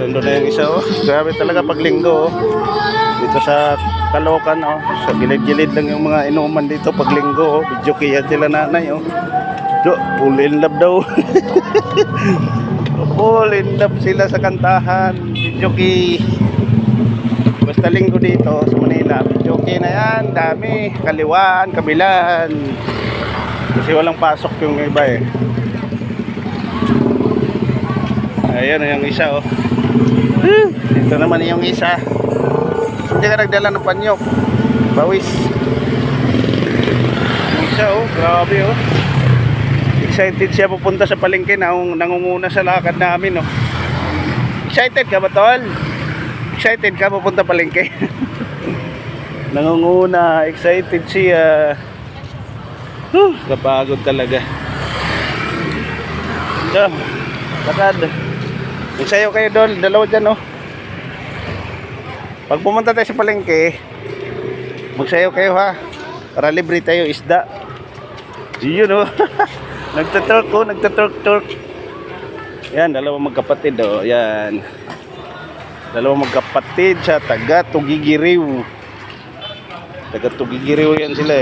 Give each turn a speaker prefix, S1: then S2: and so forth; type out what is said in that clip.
S1: nandun na yung isa oh. Grabe talaga pag linggo oh. Dito sa Caloocan oh. Sa gilid-gilid lang yung mga inuman dito pag linggo oh. Video kaya sila nanay oh. Do, full in love daw. full in love sila sa kantahan. Video key. Basta linggo dito sa Manila. Video key na yan. Dami. Kaliwaan, kabilaan. Kasi walang pasok yung iba eh. Ayan yung isa oh. Dito naman yung isa. Hindi ka nagdala ng panyok. Bawis. Yung isa oh, grabe oh. Excited siya pupunta sa palengke na nangunguna sa lakad namin oh. Excited ka ba tol? Excited ka pupunta palengke? nangunguna, excited siya. Huh, kapagod talaga. So, lakad. Magsayo kayo doon, dalawa dyan oh. Pag pumunta tayo sa palengke, magsayo kayo ha. Para libre tayo isda. Yun oh. nagtaturk oh, nagtaturk-turk. Yan, dalawa magkapatid oh. Yan. Dalawa magkapatid sa taga Tugigiriw. Taga Tugigiriw yan sila eh.